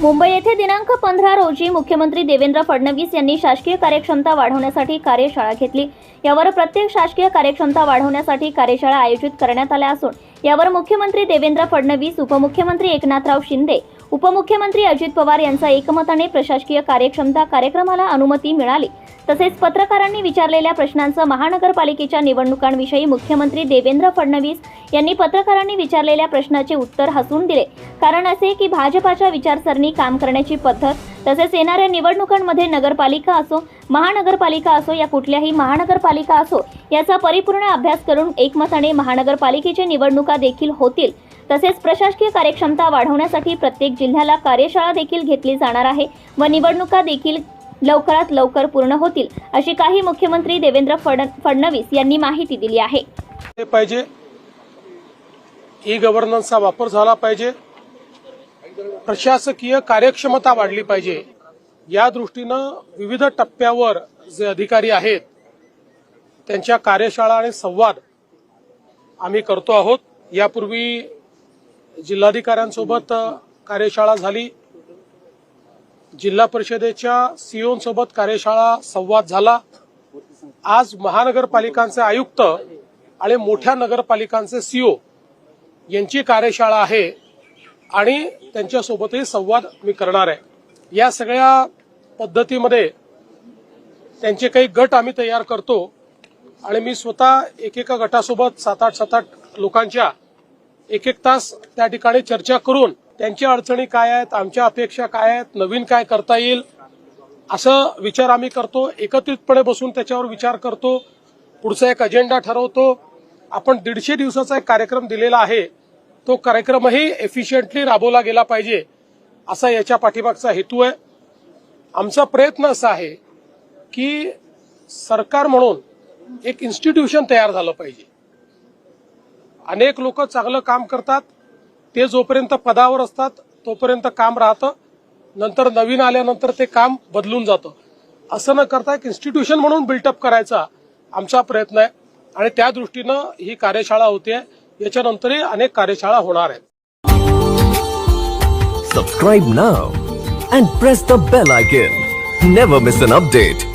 मुंबई येथे दिनांक पंधरा रोजी मुख्यमंत्री देवेंद्र फडणवीस यांनी शासकीय कार्यक्षमता वाढवण्यासाठी कार्यशाळा घेतली. यावर प्रत्येक शासकीय कार्यक्षमता वाढवण्यासाठी कार्यशाळा आयोजित करण्यात आल्या असून यावर मुख्यमंत्री देवेंद्र फडणवीस उपमुख्यमंत्री एकनाथराव शिंदे उपमुख्यमंत्री अजित पवार यांचा एकमताने प्रशासकीय कार्यक्षमता कार्यक्रमाला अनुमती मिळाली. तसेच पत्रकारांनी विचारलेल्या प्रश्नांचं महानगरपालिकेच्या निवडणुकांविषयी मुख्यमंत्री देवेंद्र फडणवीस यांनी पत्रकारांनी विचारलेल्या प्रश्नाचे उत्तर हसून दिले. कारण असे की भाजपाच्या विचारसरणी काम करण्याची पद्धत तसेच येणाऱ्या निवडणुकांमध्ये नगरपालिका असो महानगरपालिका असो या कुठल्याही महानगरपालिका असो याचा परिपूर्ण अभ्यास करून एकमताने महानगरपालिकेच्या निवडणुका देखील होतील. तसेच प्रशासकीय कार्यक्षमता वाढवण्यासाठी प्रत्येक जिल्ह्याला कार्यशाळा देखील घेतली जाणार आहे व निवडणुका देखील लवकरात लवकर पूर्ण होतील अशी काही मुख्यमंत्री देवेंद्र फड फडणवीस यांनी माहिती दिली आहे. पाहिजे. ई गव्हर्नन्सचा वापर झाला पाहिजे. प्रशासकीय कार्यक्षमता वाढली पाहिजे. या दृष्टीनं विविध टप्प्यावर जे अधिकारी आहेत त्यांच्या कार्यशाळा आणि संवाद आम्ही करतो आहोत. यापूर्वी जिल्हाधिकाऱ्यांसोबत कार्यशाळा झाली. जिल्हा परिषदेच्या सीओंसोबत कार्यशाळा संवाद झाला. आज महानगरपालिकांचे आयुक्त आणि मोठ्या नगरपालिकांचे सीओ यांची कार्यशाळा आहे आणि त्यांच्यासोबतही संवाद मी करणार आहे. या सगळ्या पद्धतीमध्ये त्यांचे काही गट आम्ही तयार करतो आणि मी स्वतः एकेका गटासोबत सात आठ सात आठ लोकांच्या एक एक तास त्या ठिकाणी चर्चा करून त्यांच्या अडचणी काय आहेत आमच्या अपेक्षा काय आहेत नवीन काय करता येईल असं विचार आम्ही करतो. एकत्रितपणे बसून त्याच्यावर विचार करतो. पुढचा एक अजेंडा ठरवतो. आपण दीडशे दिवसाचा एक कार्यक्रम दिलेला आहे. तो कार्यक्रमही एफिशियंटली राबवला गेला पाहिजे असा याच्या पाठीमागचा हेतू आहे. आमचा प्रयत्न असा आहे की सरकार म्हणून एक इन्स्टिट्यूशन तयार झालं पाहिजे. अनेक लोक चांगलं काम करतात. ते जोपर्यंत पदावर असतात तोपर्यंत काम राहतं. नंतर नवीन आल्यानंतर ते काम बदलून जातं. असं न करता एक इन्स्टिट्यूशन म्हणून बिल्टअप करायचा आमचा प्रयत्न आहे. आणि त्या दृष्टीनं ही कार्यशाळा होते. याच्यानंतरही अनेक कार्यशाळा होणार आहेत. Subscribe now and press the bell icon never miss an update